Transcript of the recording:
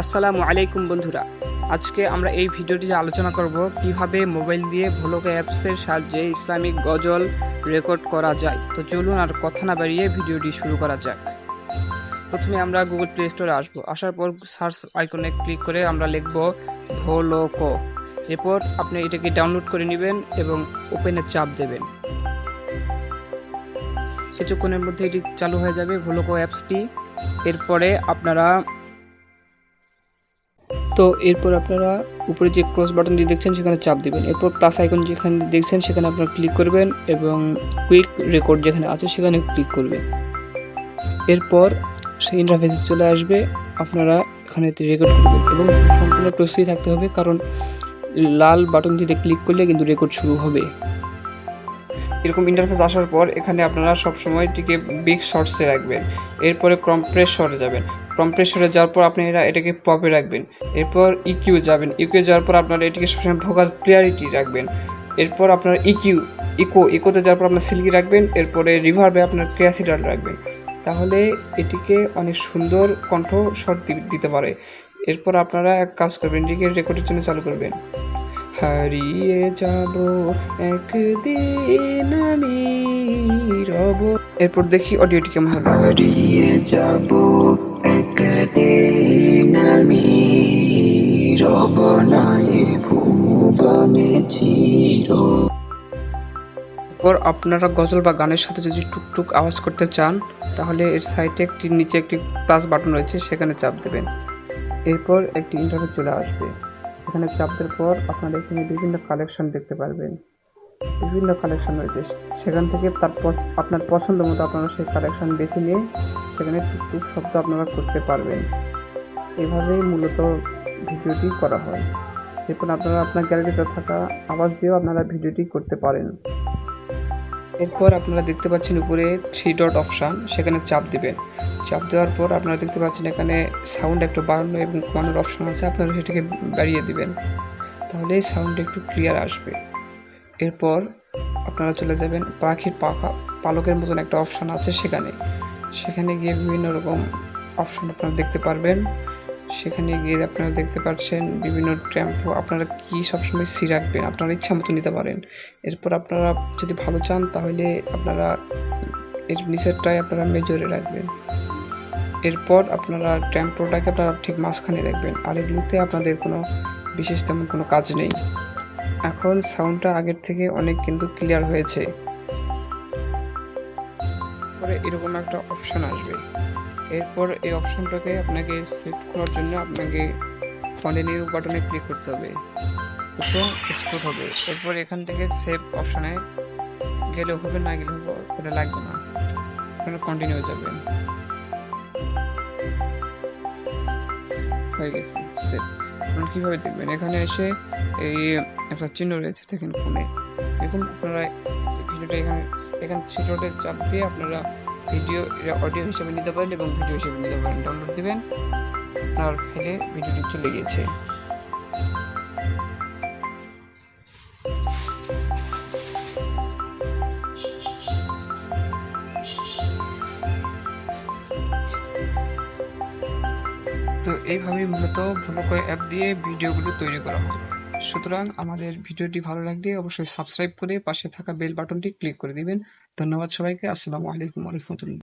আসসালামু আলাইকুম বন্ধুরা। আজকে আমরা এই ভিডিওটিতে আলোচনা করব কীভাবে মোবাইল দিয়ে ভোলোকে অ্যাপসের সাহায্যে ইসলামিক গজল রেকর্ড করা যায়। তো চলুন আর কথা না বাড়িয়ে ভিডিওটি শুরু করা যাক। প্রথমে আমরা গুগল প্লে স্টোরে আসব। আসার পর সার্চ আইকনে ক্লিক করে আমরা লিখব ভোলোকো। এরপর আপনি এটাকে ডাউনলোড করে নেবেন এবং ওপেনে চাপ দেবেন। কিছুক্ষণের মধ্যে এটি চালু হয়ে যাবে ভোলোকো অ্যাপসটি। এরপরে আপনারা তো এরপর আপনারা উপরে যে ক্রস বাটনটি দেখছেন, সেখানে চাপ দিবেন। এরপর প্লাস আইকন যেখানে দেখছেন, সেখানে আপনারা ক্লিক করবেন এবং কুইক রেকর্ড যেখানে আছে, সেখানে ক্লিক করবেন। এরপর সেই ইন্টারফেসে চলে আসবে। আপনারা এখানে রেকর্ড করবেন এবং সম্পূর্ণ প্রস্তুতি থাকতে হবে, কারণ লাল বাটনটিতে ক্লিক করলে কিন্তু রেকর্ড শুরু হবে। এরকম ইন্টারফেস আসার পর এখানে আপনারা সবসময় এটিকে বিগ শর্টসে রাখবেন। এরপরে কম্প্রেসরে যাবেন। কম্প্রেসরে যাওয়ার পর আপনি এরা, এটাকে পপে রাখবেন। এরপর ইকিউ যাবেন। ইকিউ যাওয়ার পর আপনারা এটিকে সবসময় ভোকাল ক্লিয়ারিটি রাখবেন। এরপর আপনার ইকিউ ইকো ইকোতে যাওয়ার পর আপনার সিল্কি রাখবেন। এরপরে রিভার্বে আপনার ক্রিয়াসিটাল রাখবেন। তাহলে এটিকে অনেক সুন্দর কণ্ঠ দি- দিতে পারে। এরপর আপনারা এক কাজ করবেন, এটিকে রেকর্ডের জন্য চালু করবেন। হারিয়ে যাব একদিন আমি রব। এরপর দেখি অডিওটি কেমন হবে হারিয়ে যাব একদিন আমি রব নাই ভুবনে চির। এরপর আপনারা গজল বা গানের সাথে যদি টুকটুক আওয়াজ করতে চান তাহলে এর সাইডে একটি নিচে একটি প্লাস বাটন রয়েছে সেখানে চাপ দেবেন। এরপর একটি ইন্টারভিউ চলে আসবে। এখানে চাপ দেওয়ার পর আপনারা এখানে বিভিন্ন কালেকশন দেখতে পারবেন। বিভিন্ন কালেকশন রয়েছে। সেখান থেকে তার আপনার পছন্দ মতো আপনারা সেই কালেকশন বেছে নিয়ে সেখানে টুকটুক শব্দ আপনারা করতে পারবেন। এভাবেই মূলত ভিডিওটি করা হয়। এরপর আপনারা আপনার গ্যালারিতে থাকা আওয়াজ দিয়েও আপনারা ভিডিওটি করতে পারেন। এরপর আপনারা দেখতে পাচ্ছেন উপরে থ্রি ডট অপশান সেখানে চাপ দিবেন। চাপ দেওয়ার পর আপনারা দেখতে পাচ্ছেন এখানে সাউন্ড একটু বাড়ানো এবং কমানোর অপশান আছে, আপনারা সেটাকে বাড়িয়ে দিবেন। তাহলে সাউন্ড একটু ক্লিয়ার আসবে। এরপর আপনারা চলে যাবেন পাখির পাখা পালকের মতন একটা অপশান আছে সেখানে। সেখানে গিয়ে বিভিন্ন রকম অপশান আপনারা দেখতে পারবেন। সেখানে গিয়ে আপনারা দেখতে পাচ্ছেন বিভিন্ন ট্যাম্পো আপনারা কি সবসময় সি রাখবেন আপনারা ইচ্ছা মতো নিতে পারেন। এরপর আপনারা যদি ভালো চান তাহলে আপনারা এর নিচেরটাই আপনারা মেজরে রাখবেন। এরপর আপনারা টেম্পোটাকে আপনারা ঠিক মাঝখানে রাখবেন। আর এগুলোতে আপনাদের কোনো বিশেষ তেমন কোনো কাজ নেই। এখন সাউন্ডটা আগের থেকে অনেক কিন্তু ক্লিয়ার হয়েছে। পরে এরকম একটা অপশান আসবে। এরপর এই অপশানটাকে আপনাকে সেভ করার জন্য আপনাকে কন্টিনিউ বাটনে ক্লিক করতে হবে। উপর স্ক্রোল হবে। এরপর এখান থেকে সেভ অপশানে গেলে হবে, না গেলে হবে ওটা লাগবে না। আপনারা কন্টিনিউ যাবেন। হয়ে গেছে এখন কীভাবে দেখবেন? এখানে এসে এই একটা চিহ্ন রয়েছে, দেখেন ফোনে। দেখুন, আপনারা ভিডিওটা এখানে এখানে ছোটোটে চাপ দিয়ে আপনারা ভিডিও, অডিও হিসেবে নিতে পারেন এবং ভিডিও হিসেবে নিতে পারেন। ডাউনলোড দেবেন, আপনার ফেলে ভিডিওটি চলে গিয়েছে। তো এইভাবেই মূলত ভোলোকয় অ্যাপ দিয়ে ভিডিওগুলো তৈরি করা হয়। সুতরাং আমাদের ভিডিওটি ভালো লাগলে অবশ্যই সাবস্ক্রাইব করে পাশে থাকা বেল বাটনটি ক্লিক করে দিবেন। ধন্যবাদ সবাইকে। আসসালামু আলাইকুম রহমতুল্লাহ।